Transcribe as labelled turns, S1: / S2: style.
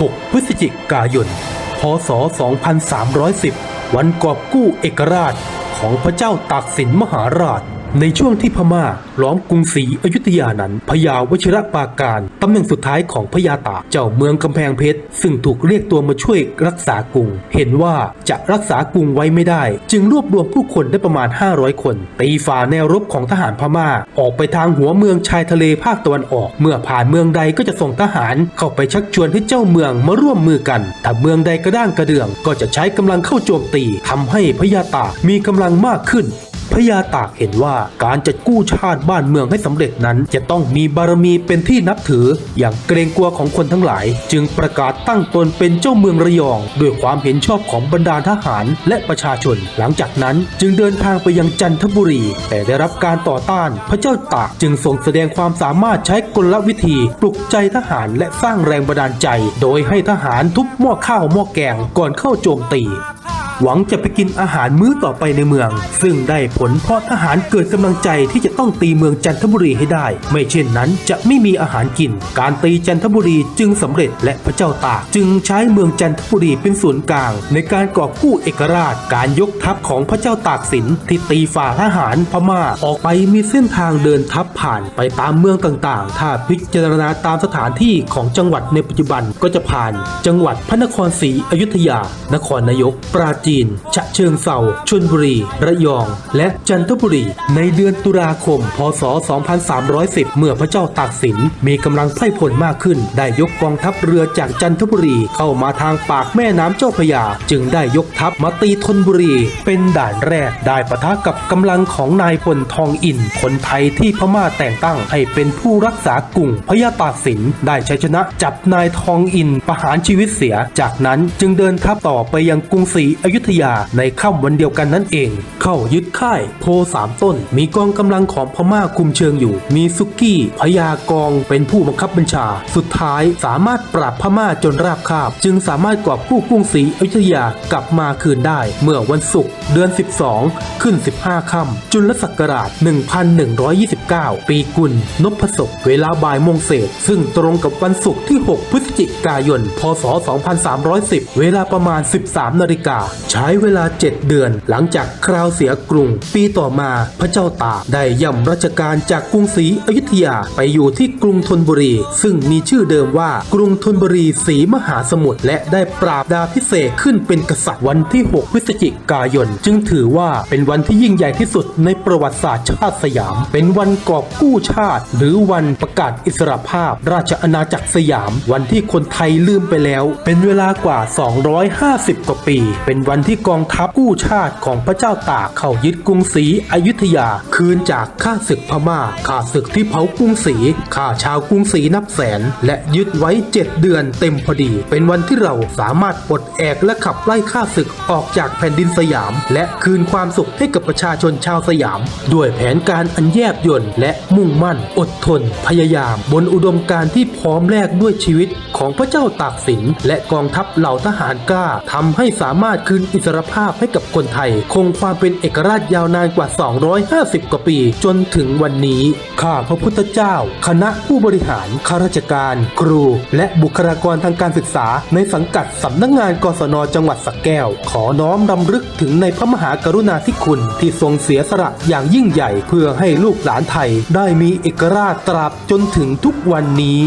S1: 6 พฤศจิกายน พศ 2310 วันกอบกู้เอกราชของพระเจ้าตากสินมหาราช ในช่วงที่พม่าล้อมกรุงศรีอยุธยานั้นพญาวชิระปาการตำแหน่งสุดท้ายของพญาตากเจ้าเมืองกำแพงเพชร ซึ่งถูกเรียกตัวมาช่วยรักษากรุง เห็นว่าจะรักษากรุงไว้ไม่ได้ จึงรวบรวมผู้คนได้ประมาณ 500 คนตีฝ่าแนวรบของทหารพม่า ออกไปทางหัวเมืองชายทะเลภาคตะวันออก เมื่อผ่านเมืองใดก็จะส่งทหารเข้าไปชักชวนให้เจ้าเมืองมาร่วมมือกันถ้าเมืองใดกระด้างกระเดื่อง ก็จะใช้กำลังเข้าโจมตีทำให้พญาตากมีกำลังมากขึ้น พญาตากเห็นว่าการจะกู้ชาติบ้านเมืองให้สำเร็จนั้น จะต้องมีบารมีเป็นที่นับถือ อย่างเกรงกลัวของคนทั้งหลาย จึงประกาศตั้งตนเป็นเจ้าเมืองระยอง ด้วยความเห็นชอบของบรรดาทหารและประชาชน หลังจากนั้นจึงเดินทางไปยังจันทบุรี แต่ได้รับการต่อต้าน พระเจ้าตากจึงทรงแสดงความสามารถใช้กลวิธีปลุกใจทหารและสร้างแรงบันดาลใจ โดยให้ทหารทุบหม้อข้าวหม้อแกงก่อนเข้าโจมตี หวังจะไปกินอาหารมื้อต่อไปในเมือง ซึ่งได้ผลเพราะทหารเกิดกำลังใจที่จะต้องตีเมืองจันทบุรีให้ได้ ไม่เช่นนั้นจะไม่มีอาหารกิน การตีจันทบุรีจึงสำเร็จและพระเจ้าตากจึงใช้เมืองจันทบุรีเป็นศูนย์กลาง ในการกอบกู้เอกราช การยกทัพของพระเจ้าตากสินที่ตีฝ่าทหารพม่าออกไปมีเส้นทางเดินทัพผ่านไปตามเมืองต่างๆ ถ้าพิจารณาตามสถานที่ของจังหวัดในปัจจุบันก็จะผ่าน จังหวัดพระนครศรีอยุธยา นครนายก ปราจีน ฉะเชิงเซาชลบุรี ระยอง และจันทบุรี ในเดือนตุลาคม พศ 2310 เมื่อพระเจ้าตากสิน มีกำลังไพร่พลมากขึ้น ได้ยกกองทัพเรือจากจันทบุรีเข้ามาทางปากแม่น้ำเจ้าพระยา จึงได้ยกทัพมาตีธนบุรี เป็นด่านแรกได้ปะทะกับกำลังของนายพลทองอินคนไทยที่พม่าแต่งตั้งให้เป็นผู้รักษากรุงพระยาตากสินได้ชัยชนะจับนายทองอินประหารชีวิตเสีย จากนั้นจึงเดินทัพต่อไปยังกรุงศรีอยุธยาในค่ำวันเดียวกันนั่นเอง เข้ายึดค่ายโพสามต้น มีกองกำลังของพม่าคุมเชิงอยู่ มีซุกี้พยากองเป็นผู้บังคับบัญชา สุดท้ายสามารถปราบพม่าจนราบคาบ จึงสามารถกอบกู้กรุงศรีอยุธยากลับมาคืนได้ เมื่อวันศุกร์เดือน 12 ขึ้น 15ค่ำจุลศักราช 1129 ปีกุลนพศกเวลาบ่ายโมงเศษ ซึ่งตรงกับวันศุกร์ที่ 6 พฤ จิกายน พศ 2310 เวลาประมาณ 13 นาฬิกา ใช้เวลา 7 เดือน หลังจากคราวเสียกรุง ปีต่อมาพระเจ้าตากได้ย่ำราชการจากกรุงศรีอยุธยาไปอยู่ที่กรุงธนบุรี ซึ่งมีชื่อเดิมว่ากรุงธนบุรีศรีมหาสมุทรและได้ปราบดาพิเศษกขึ้นเป็นกษัตริย์วันที่ 6 พฤศจิกายน จึงถือว่าเป็นวันที่ยิ่งใหญ่ที่สุดในประวัติศาสตร์ชาติสยาม เป็นวันกอบกู้ชาติ หรือวันประกาศอิสรภาพ ราชอาณาจักรสยาม วันที่คนไทยลืมไปแล้ว เป็นเวลากว่า 250 กว่าปี เป็นวันที่กองทัพกู้ชาติของพระเจ้าตากเข้ายึดกรุงศรีอยุธยา คืนจากข้าศึกพม่าข้าศึกที่เผากรุงศรีข้าชาวกรุงศรีนับแสน และยึดไว้ 7 เดือนเต็มพอดี เป็นวันที่เราสามารถปลดแอกและขับไล่ข้าศึกออกจากแผ่นดินสยาม และคืนความสุขให้กับประชาชนชาวสยาม ด้วยแผนการอันแยบยลและมุ่งมั่น อดทน พยายาม บนอุดมการณ์ที่พร้อมแลกด้วยชีวิตของพระเจ้าตากสิน และกองทัพเหล่าทหารกล้าทำให้สามารถคืนอิสรภาพให้กับคนไทย คงความเป็นเอกราชยาวนานกว่า 250 กว่าปี จนถึงวันนี้ข้าพระพุทธเจ้า คณะผู้บริหารข้าราชการ ครู และบุคลากรทางการศึกษา ในสังกัดสำนักงานกศนจังหวัดสระแก้ว ขอน้อมรำลึกถึงในพระมหากรุณาธิคุณ ที่ทรงเสียสละอย่างยิ่งใหญ่เพื่อให้ลูกหลานไทย ได้มีเอกราชตราบจนถึงทุกวันนี้